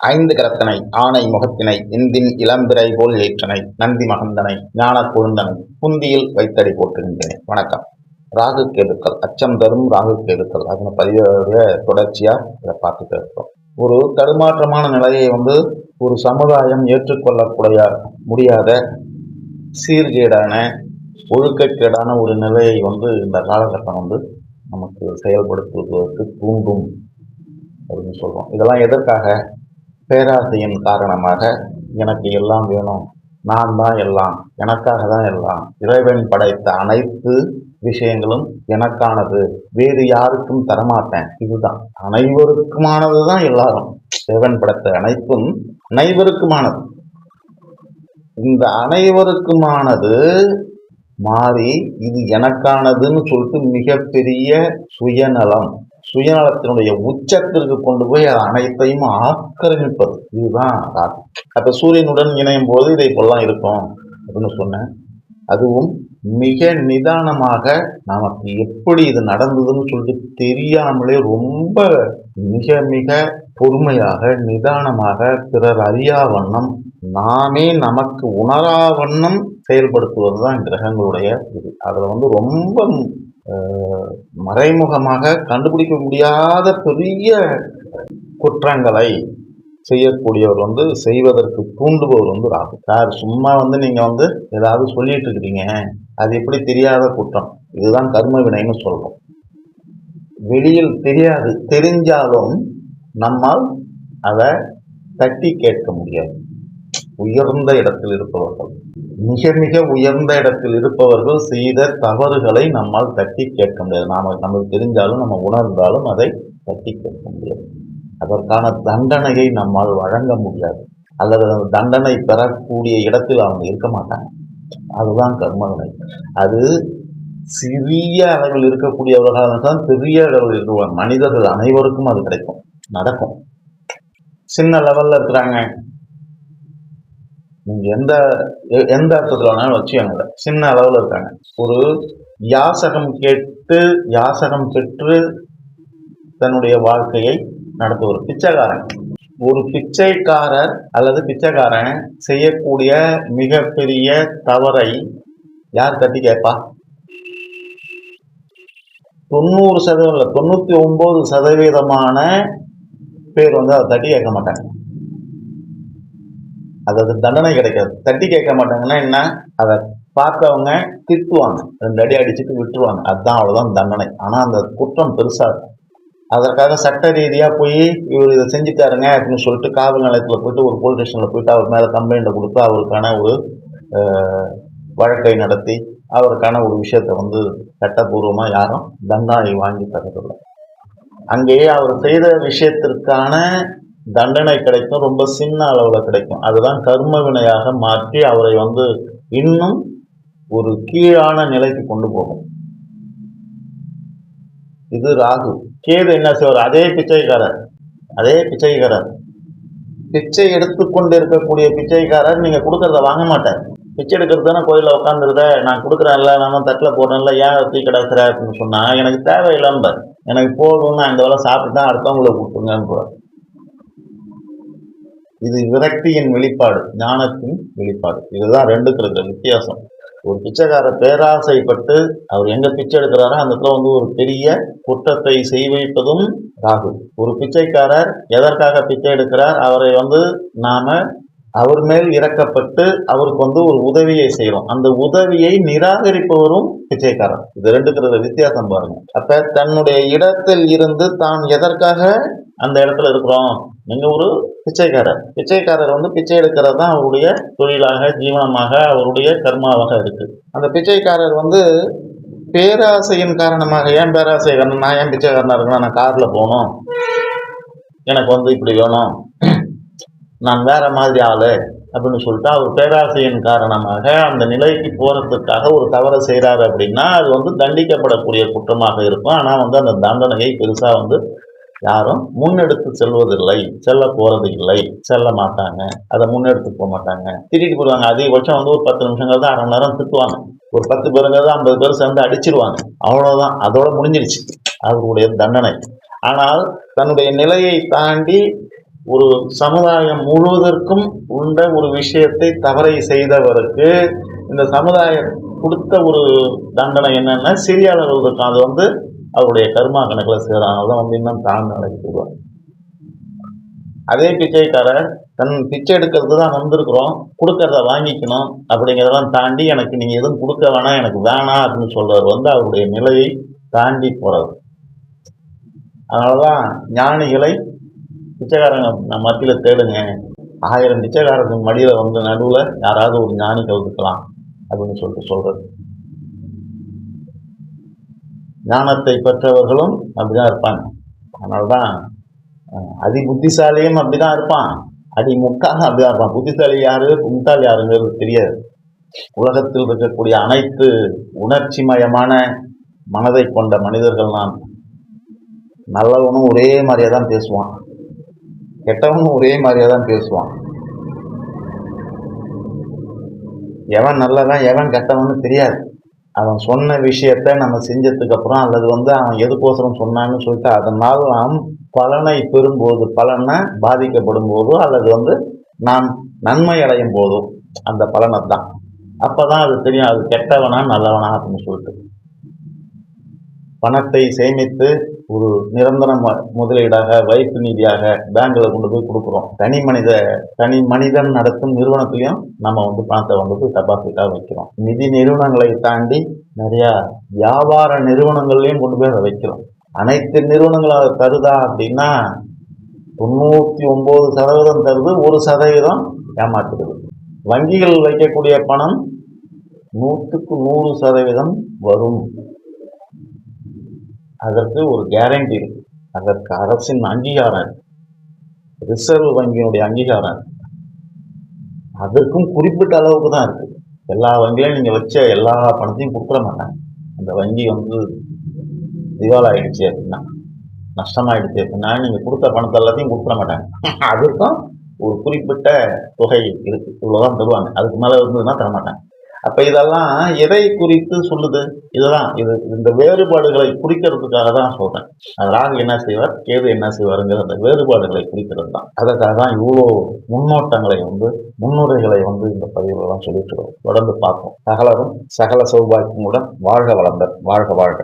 ஐந்து கரத்தனை ஆணை முகத்தினை இந்தின் இளம்பிறை போல் ஏற்றனை நந்தி மகந்தனை ஞான கொழுந்தனை புந்தியில் வைத்தடி போட்டுகின்றேன் வணக்கம். ராகு கேதுக்கள் அச்சம் தரும் ராகு கேதுக்கள். அதன பதிவுடைய தொடர்ச்சியா இதை பார்த்துட்டு இருக்கோம். ஒரு தடுமாற்றமான நிலையை வந்து ஒரு சமுதாயம் ஏற்றுக்கொள்ளக்கூடிய முடியாத சீர்கேடான ஒழுக்கக்கேடான ஒரு நிலையை வந்து இந்த காலகட்டம் வந்து நமக்கு செயல்படுத்துவதற்கு தூண்டும். அப்படின்னு சொல்கிறோம் இதெல்லாம் எதற்காக? பேராசையின் காரணமாக எனக்கு எல்லாம் வேணும். நான் தான் எல்லாம். எனக்காக தான் எல்லாம். இறைவன் படைத்த அனைத்து விஷயங்களும் எனக்கானது. வேறு யாருக்கும் தரமாட்டேன். இதுதான். அனைவருக்குமானது தான் எல்லாரும். இறைவன் படைத்த அனைத்தும் அனைவருக்குமானது. இந்த அனைவருக்குமானது மாறி இது எனக்கானதுன்னு சொல்லிட்டு மிகப்பெரிய சுயநலம். சுயநலத்தினுடைய உச்சத்திற்கு கொண்டு போய் அது அனைத்தையும் ஆக்கிரமிப்பது. இதுதான் ராகு அப்ப சூரியனுடன் இணையும் போது இதை போலாம் இருக்கும் அப்படின்னு சொன்னேன். அதுவும் மிக நிதானமாக நமக்கு எப்படி இது நடந்ததுன்னு சொல்லிட்டு தெரியாமலே ரொம்ப மிக மிக பொறுமையாக நிதானமாக பிறர் அறியா வண்ணம் நாமே நமக்கு உணரா வண்ணம் செயல்படுத்துவது தான் கிரகங்களுடைய இது. அதில் வந்து ரொம்ப மறைமுகமாக கண்டுபிடிக்க முடியாத பெரிய குற்றங்களை செய்யக்கூடியவர் வந்து செய்வதற்கு தூண்டுபவர் வந்து ராகு. சார் சும்மா வந்து நீங்க வந்து ஏதாவது சொல்லிட்டு இருக்கிறீங்க அது எப்படி தெரியாத குற்றம்? இதுதான் கர்ம வினைன்னு சொல்றோம். வெளியில் தெரியாது. தெரிஞ்சாலும் நம்மால் அதை தட்டி கேட்க முடியாது. உயர்ந்த இடத்தில் இருப்பவர்கள். மிக மிக உயர்ந்த இடத்தில் இருப்பவர்கள் செய்த தவறுகளை நம்மால் தட்டி கேட்க முடியாது. நாம நமக்கு தெரிஞ்சாலும் நம்ம உணர்ந்தாலும் அதை தட்டி கேட்க முடியாது. அதற்கான தண்டனையை நம்மால் வழங்க முடியாது. அல்லது அந்த தண்டனை பெறக்கூடிய இடத்தில் அவங்க இருக்க மாட்டாங்க. அதுதான் கர்மதனை அது சிறிய அளவில் இருக்கக்கூடியவர்களாக தான் பெரிய அளவில் இருக்கிறவங்க மனிதர்கள் அனைவருக்கும் அது கிடைக்கும். நடக்கும். சின்ன லெவல்ல இருக்கிறாங்க. நீங்கள் எந்த எந்த அர்த்தத்தில் வேணாலும் வச்சுக்கோங்க சின்ன அளவில் இருக்காங்க. ஒரு யாசகம் கேட்டு யாசகம் பெற்று தன்னுடைய வாழ்க்கையை நடத்துவர் பிச்சைக்காரன். ஒரு பிச்சைக்காரர் அல்லது பிச்சைக்காரன் செய்யக்கூடிய மிகப்பெரிய தவறை யார் தட்டி கேட்பா? தொண்ணூறு சதவீதம் இல்லை தொண்ணூற்றி ஒம்பது சதவீதமான பேர் வந்து அதை தட்டி கேட்க மாட்டாங்க. அதாவது தண்டனை கிடைக்காது. தட்டி கேட்க மாட்டாங்கன்னா என்ன? அதை பார்த்தவங்க திட்டுவாங்க. ரெண்டு அடி அடிச்சுட்டு விட்டுருவாங்க. அதுதான் அவ்வளோதான் தண்டனை. ஆனால் அந்த குற்றம் பெருசாக இருக்கும். அதற்காக சட்ட ரீதியாக போய் இவர் இதை செஞ்சுட்டாருங்க அப்படின்னு சொல்லிட்டு காவல் நிலையத்தில் போயிட்டு ஒரு போலீஸ் ஸ்டேஷனில் போயிட்டு அவர் மேலே கம்ப்ளைண்ட் கொடுத்து அவருக்கான ஒரு வழக்கை நடத்தி அவருக்கான ஒரு விஷயத்தை வந்து சட்டப்பூர்வமாக யாரும் தண்டனை வாங்கி தரதில்லை. அங்கேயே அவர் செய்த விஷயத்திற்கான தண்டனை கிடைக்கும் ரொம்ப சின்ன அளவில் கிடைக்கும். அதுதான் கர்ம வினையாக மாற்றி அவரை வந்து இன்னும் ஒரு கீழான நிலைக்கு கொண்டு போகும். இது ராகு. கேது என்ன செய்வார்? அதே பிச்சைக்காரர். அதே பிச்சைக்காரர். பிச்சை எடுத்துக்கொண்டு இருக்கக்கூடிய பிச்சைக்காரர் நீங்கள் கொடுக்கறத வாங்க மாட்டார். பிச்சை எடுக்கிறது தானே கோயிலில் உட்காந்துருத நான் கொடுக்குறேன்ல நான் தட்டில் போடுறேன்ல ஏன் தீ கிடக்குற அப்படின்னு சொன்னால் எனக்கு தேவையில்லாம எனக்கு போதும் அந்த வேலை சாப்பிட்டு தான் அடுத்தவங்களை கொடுத்துருங்கன்றார் இது விரக்தியின் வெளிப்பாடு ஞானத்தின் வெளிப்பாடு. இதுதான் ரெண்டுக்கு இருக்கிற வித்தியாசம். ஒரு பிச்சைக்கார பேராசைப்பட்டு அவர் எங்க பிச்சை எடுக்கிறாரோ அந்த இடத்துல வந்து ஒரு பெரிய குற்றத்தை செய்விப்பதும் ராகு. ஒரு பிச்சைக்காரர் எதற்காக பிச்சை எடுக்கிறார்? அவரை வந்து நாம அவர் மேல் இறக்கப்பட்டு அவருக்கு வந்து ஒரு உதவியை செய்யறோம் அந்த உதவியை நிராகரிப்பவரும் பிச்சைக்காரர். இது ரெண்டுக்கிறது வித்தியாசம் பாருங்க. அப்ப தன்னுடைய இடத்தில் இருந்து தான் எதற்காக அந்த இடத்துல இருக்கிறோம்? நீங்கள் ஒரு பிச்சைக்காரர். பிச்சைக்காரர் வந்து பிச்சை எடுக்கிறது தான் அவருடைய தொழிலாக ஜீவனமாக அவருடைய கர்மாவாக இருக்குது அந்த பிச்சைக்காரர் வந்து பேராசையின் காரணமாக ஏன் பேராசை காரணம்? நான் ஏன் பிச்சைக்காரனாக இருக்கணும்? நான் காரில் போகணும். எனக்கு வந்து இப்படி வேணும். நான் வேற மாதிரி ஆளு. அப்படின்னு சொல்லிட்டு அவர் பேராசையின் காரணமாக அந்த நிலைக்கு போகிறதுக்காக ஒரு தவறை செய்கிறாரு அப்படின்னா அது வந்து தண்டிக்கப்படக்கூடிய குற்றமாக இருக்கும். ஆனால் வந்து அந்த தண்டனையை பெருசாக வந்து யாரும் முன்னெடுத்து செல்வதில்லை செல்ல போறது இல்லை செல்ல மாட்டாங்க அதை முன்னெடுத்து போக மாட்டாங்க. திட்டிட்டு போடுவாங்க அதிகபட்சம் வந்து ஒரு பத்து நிமிஷங்கள் தான் அரை மணி நேரம் திட்டுவாங்க. ஒரு பத்து பேருங்க தான் ஐம்பது பேர் சேர்ந்து அடிச்சிருவாங்க. அவ்வளவுதான். அதோட முடிஞ்சிருச்சு. அவருடைய தண்டனை. ஆனால் தன்னுடைய நிலையை தாண்டி ஒரு சமுதாயம் முழுவதற்கும் உண்ட ஒரு விஷயத்தை தவறை செய்தவருக்கு இந்த சமுதாயம் கொடுத்த ஒரு தண்டனை என்னன்னா சிறிய அளவில் இருக்கும் அது வந்து அவருடைய கர்மா கணக்கில் சேரானது தான் வந்து இன்னும் தாழ்ந்து நிலைக்கு அதே பிச்சைக்காரர் தன் பிச்சை எடுக்கிறது தான் வந்திருக்கிறோம் கொடுக்கறத வாங்கிக்கணும் அப்படிங்கிறதெல்லாம் தாண்டி எனக்கு நீங்கள் எதுவும் கொடுக்க வேணாம் எனக்கு வேணாம் அப்படின்னு சொல்றவர் வந்து அவருடைய நிலையை தாண்டி போகிறது அதனால தான் ஞானிகளை பிச்சைக்காரங்க நான் மத்தியில் தேடுங்க. ஆயிரம் பிச்சைக்காரங்க மடியில் வந்து நடுவில் யாராவது ஒரு ஞானி கவுத்துக்கலாம் அப்படின்னு சொல்லிட்டு சொல்கிறது ஞானத்தை பெற்றவர்களும் அப்படிதான் இருப்பாங்க. அதனால்தான் அதி புத்திசாலியும் அப்படிதான் இருப்பான். அடி முக்காக அப்படிதான் இருப்பான். புத்திசாலி யாரு? முட்டாள் யாருங்கிறது தெரியாது. உலகத்தில் இருக்கக்கூடிய அனைத்து உணர்ச்சிமயமான மனதை கொண்ட மனிதர்கள் நான் நல்லவனும் ஒரே மாதிரியே தான் பேசுவான். கெட்டவனும் ஒரே மாதிரியே தான் பேசுவான். எவன் நல்லவன் எவன் கெட்டவன்னு தெரியாது. அவன் சொன்ன விஷயத்த நம்ம செஞ்சதுக்கு அப்புறம் அல்லது வந்து அவன் எதுக்கோசரம் சொன்னான்னு சொல்லிட்டு அதனால் நாம் பலனை பெறும்போது பலனை பாதிக்கப்படும் போதோ அல்லது வந்து நாம் நன்மை அடையும் போதோ அந்த பலனை தான் அப்பதான் அது தெரியும் அது கெட்டவனா நல்லவனா அப்படின்னு சொல்லிட்டு. பணத்தை சேமித்து ஒரு நிரந்தர ம- முதலீடாக வைப்பு நிதியாக பேங்க்ல கொண்டு போய் கொடுக்குறோம். தனி மனித தனி மனிதன் நடத்தும் நிறுவனத்திலையும் நம்ம வந்து பணத்தை வந்து டெபாசிட்டாக வைக்கிறோம். நிதி நிறுவனங்களை தாண்டி நிறைய வியாபார நிறுவனங்கள்லையும் கொண்டு போய் அதை வைக்கிறோம். அனைத்து நிறுவனங்களும் அதை தருதா அப்படின்னா தொண்ணூற்றி ஒம்பது சதவீதம் தருது ஒரு சதவீதம் ஏமாற்றுது வங்கிகள் வைக்கக்கூடிய பணம் நூற்றுக்கு நூறு சதவீதம் வரும். அதற்கு ஒரு கேரண்டி இருக்கு. அதற்கு அரசின் அங்கீகாரம். ரிசர்வ் வங்கியினுடைய அங்கீகாரம். அதற்கும் குறிப்பிட்ட அளவுக்கு தான் இருக்கு. எல்லா வங்கியிலும் நீங்க வச்ச எல்லா பணத்தையும் கொடுத்துட மாட்டாங்க. அந்த வங்கி வந்து திவால் ஆயிடுச்சு அப்படின்னா நஷ்டமாயிடுச்சு அப்படின்னா நீங்க கொடுத்த பணத்தை எல்லாத்தையும் கொடுத்துட மாட்டாங்க. அதற்கும் ஒரு குறிப்பிட்ட தொகை இருக்கு. இவ்வளவுதான் தருவாங்க. அதுக்கு மேல இருந்ததுன்னா தர மாட்டாங்க அப்ப இதெல்லாம் எதை குறித்து சொல்லுது? இதுதான். இது இந்த வேறுபாடுகளை குறிக்கிறதுக்காக தான் சொல்றேன். அது ராகு என்ன செய்வார் கேது என்ன செய்வாருங்கிற அந்த வேறுபாடுகளை குறிக்கிறது தான். அதற்காக தான் இவ்வளோ முன்னோட்டங்களை வந்து முன்னுரைகளை வந்து இந்த பதிவுலாம் சொல்லிட்டு இருக்கோம் தொடர்ந்து பார்ப்போம். சகலரும் சகல சௌபாக்கியமுடன் வாழ்க வளம்பர் வாழ்க வாழ்க.